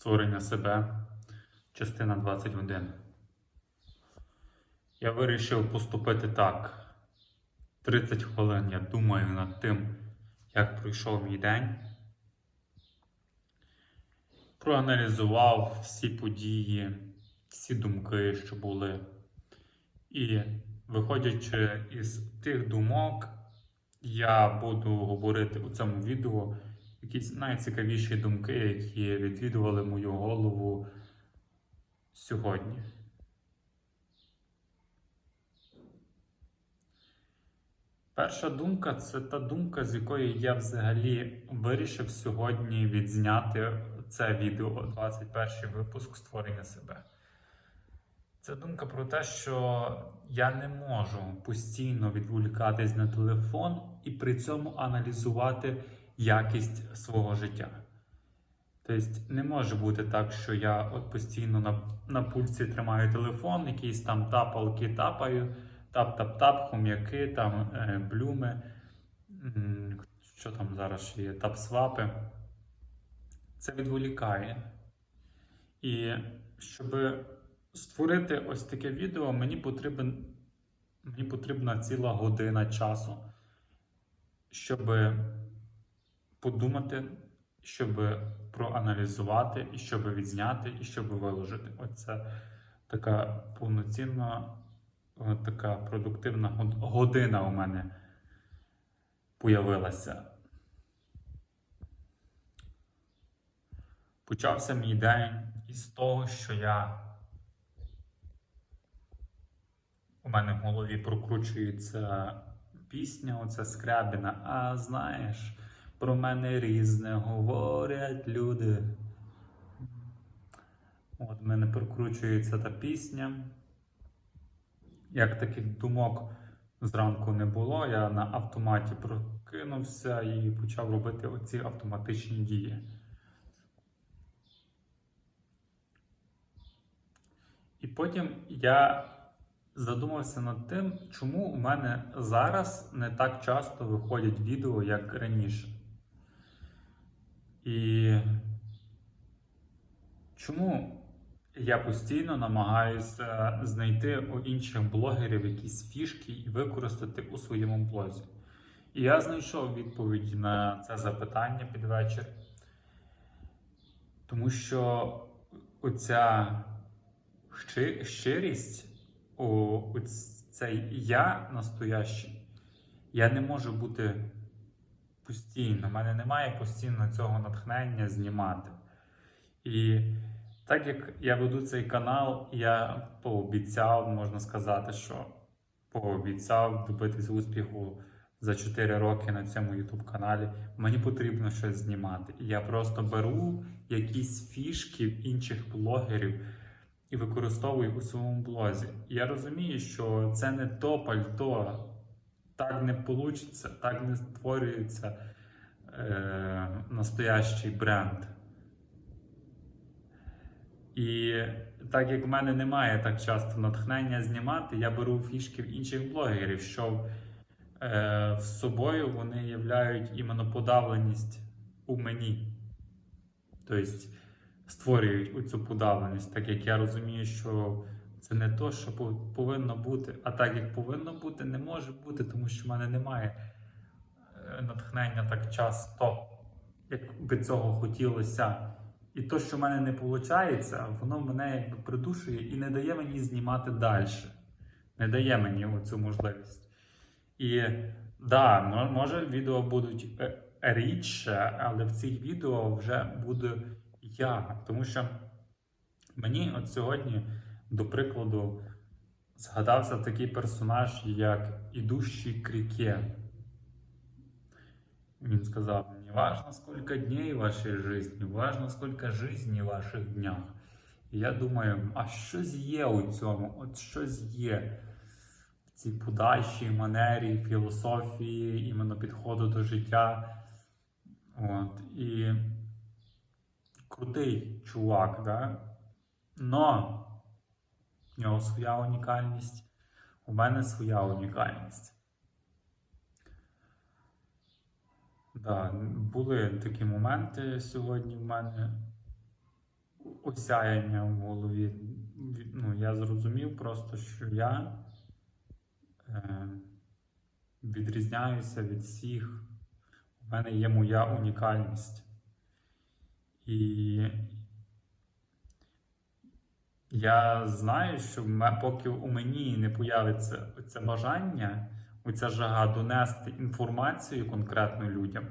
Створення себе, частина 21. Я вирішив поступити так. 30 хвилин я думаю над тим, як пройшов мій день. Проаналізував всі події, всі думки, що були. І виходячи із тих думок, я буду говорити у цьому відео якісь найцікавіші думки, які відвідували мою голову сьогодні. Перша думка це та думка, з якої я взагалі вирішив сьогодні відзняти це відео, 21 випуск створення себе. Це думка про те, що я не можу постійно відволікатись на телефон і при цьому аналізувати якість свого життя. Тобто не може бути так, що я от постійно на, на пульсі тримаю телефон, якісь там тапалки тапаю, тап-тап-тап, хом'яки, там е, блюми, що там зараз ще є, тап-свапи. Це відволікає. І щоб створити ось таке відео, мені потрібен, мені потрібна ціла година часу, щоб подумати, щоб проаналізувати, і щоб відзняти, і щоб виложити. Оце така повноцінна, така продуктивна година у мене появилася. Почався мій день із того, що я у мене в голові прокручується пісня, оця скрябіна. А знаєш, про мене різне говорять люди. От в мене прокручується та пісня. Як таких думок зранку не було, я на автоматі прокинувся і почав робити оці автоматичні дії. І потім я задумався над тим, чому у мене зараз не так часто виходять відео, як раніше. І чому я постійно намагаюся знайти у інших блогерів якісь фішки і використати у своєму блозі. І я знайшов відповідь на це запитання під вечір. Тому що оця щирість, цей я настоящий, я не можу бути постійно. У мене немає постійно цього натхнення знімати. І так як я веду цей канал, я пообіцяв, можна сказати, що пообіцяв добитися успіху за 4 роки на цьому YouTube каналі. Мені потрібно щось знімати. І я просто беру якісь фішки інших блогерів і використовую у своєму блозі. Я розумію, що це не то пальто, так не вийде, так не створюється е, настоящий бренд. І так як в мене немає так часто натхнення знімати, я беру фішки в інших блогерів, що е, з собою вони являють іменно подавленість у мені. Тобто створюють оцю подавленість, так як я розумію, що це не то, що повинно бути. А так як повинно бути, не може бути, тому що в мене немає е, натхнення так часто, як би цього хотілося. І то, що в мене не виходить, воно мене якби придушує і не дає мені знімати далі. Не дає мені оцю можливість. І да, може відео будуть е, рідше, але в цих відео вже буду я. Тому що мені от сьогодні, до прикладу, згадався такий персонаж, як ідущий кріке. Він сказав: не важно, сколько дней в вашей жизни, важно, сколько жизней в ваших днях. І я думаю, а щось є у цьому? От щось є в цій подальшій манері, філософії, іменно підходу до життя. От. І крутий чувак, да? Но в нього своя унікальність, у мене своя унікальність. Да, були такі моменти сьогодні в мене. осяяння в голові. Ну, я зрозумів просто, що я е, відрізняюся від всіх. У мене є моя унікальність. І я знаю, що поки у мені не появиться це бажання, оця жага донести інформацію конкретно людям,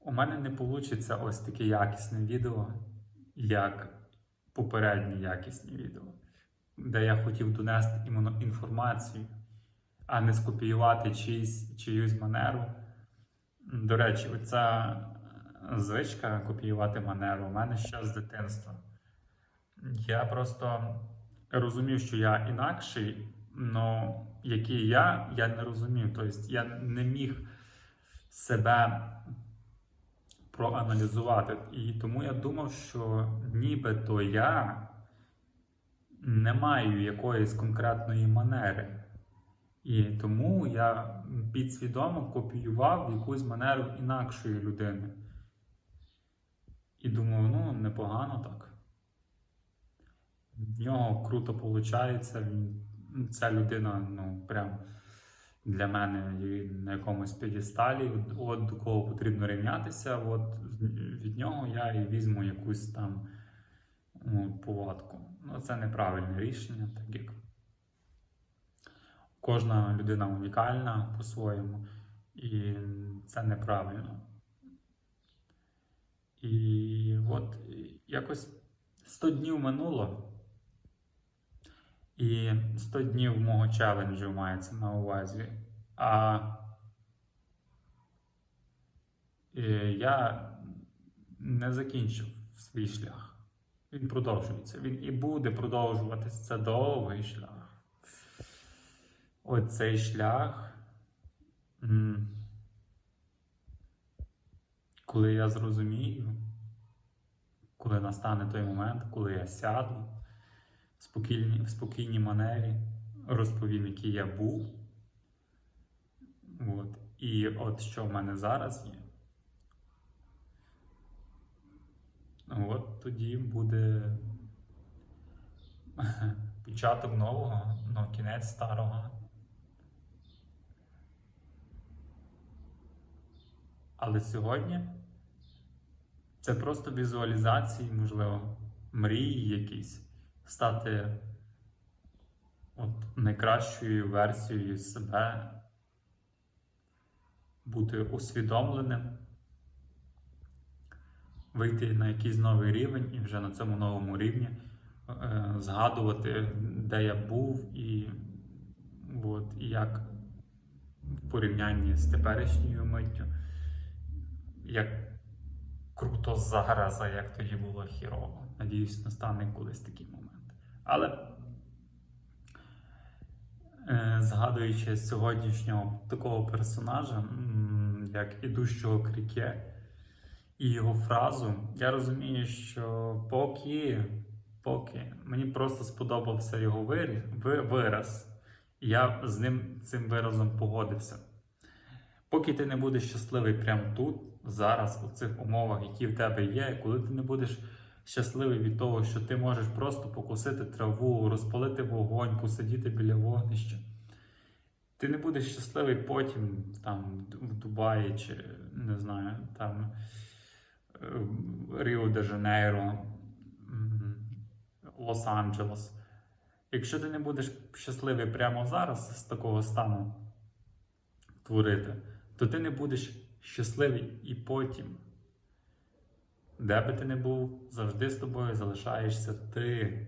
у мене не вийде ось таке якісне відео, як попередні якісні відео, де я хотів донести іменно інформацію, а не скопіювати чиїсь, чиюсь манеру. До речі, оця звичка копіювати манеру у мене ще з дитинства. Я просто розумів, що я інакший, але який я, я не розумів. Тобто я не міг себе проаналізувати. І тому я думав, що нібито я не маю якоїсь конкретної манери. І тому я підсвідомо копіював якусь манеру інакшої людини. І думав, ну, непогано так. В нього круто виходить. Він, ця людина, ну, прям для мене на якомусь п'єдесталі, от до кого потрібно рівнятися, от від нього я і візьму якусь там ну, повадку. Ну, це неправильне рішення, так як кожна людина унікальна по-своєму, і це неправильно. І от якось 100 днів минуло, і 100 днів мого челенджу мається на увазі. А е, я не закінчив свій шлях. Він продовжується. Він і буде продовжуватися. Це довгий шлях. Оцей шлях. Коли я зрозумію, коли настане той момент, коли я сяду в спокійній, в спокійній манері, розповім, який я був. От. І от що в мене зараз є. От тоді буде початок нового, ну, кінець старого. Але сьогодні це просто візуалізації, можливо, мрії якісь, стати от найкращою версією себе, бути усвідомленим, вийти на якийсь новий рівень і вже на цьому новому рівні е, згадувати, де я був і, от, і як в порівнянні з теперішньою миттю, як круто зараз, а як тоді було хірово. Надіюсь, настане колись такий момент. Але е, згадуючи сьогоднішнього такого персонажа, як ідущого кріке, і його фразу, я розумію, що поки, поки мені просто сподобався його вираз, я з ним цим виразом погодився. Поки ти не будеш щасливий прямо тут, зараз, у цих умовах, які в тебе є, коли ти не будеш щасливий від того, що ти можеш просто покусити траву, розпалити вогонь, посидіти біля вогнища. Ти не будеш щасливий потім там в Дубаї чи не знаю, там е, Ріо де Жанейро, Лос-Анджелес. Якщо ти не будеш щасливий прямо зараз з такого стану творити, то ти не будеш щасливий і потім. Де би ти не був, завжди з тобою залишаєшся ти,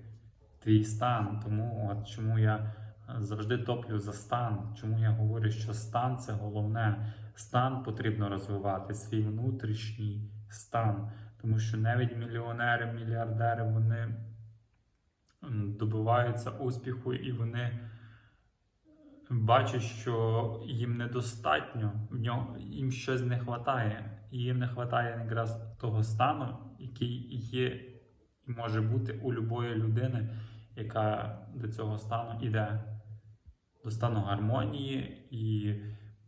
твій стан. Тому от чому я е, завжди топлю за стан, чому я говорю, що стан це головне. Стан потрібно розвивати, свій внутрішній стан. Тому що навіть мільйонери, мільярдери, вони добиваються успіху і вони бачать, що їм недостатньо, в нього їм щось не вистачає. І їм не вистачає якраз того стану, який є і може бути у любої людини, яка до цього стану йде. До стану гармонії і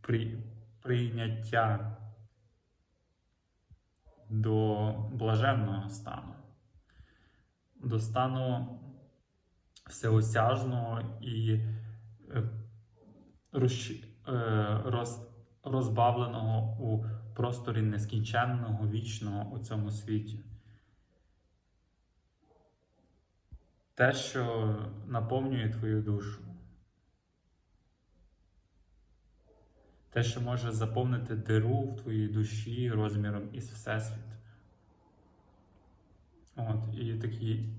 при, прийняття до блаженного стану, до стану всеосяжного і е, розчі- е, роз, розбавленого у просторі нескінченного, вічного у цьому світі. Те, що наповнює твою душу. Те, що може заповнити диру в твоїй душі розміром із Всесвіт. От, і такий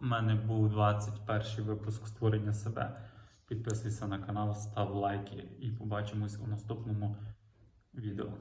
у мене був 21 випуск створення себе. Підписуйся на канал, став лайки і побачимось у наступному відео.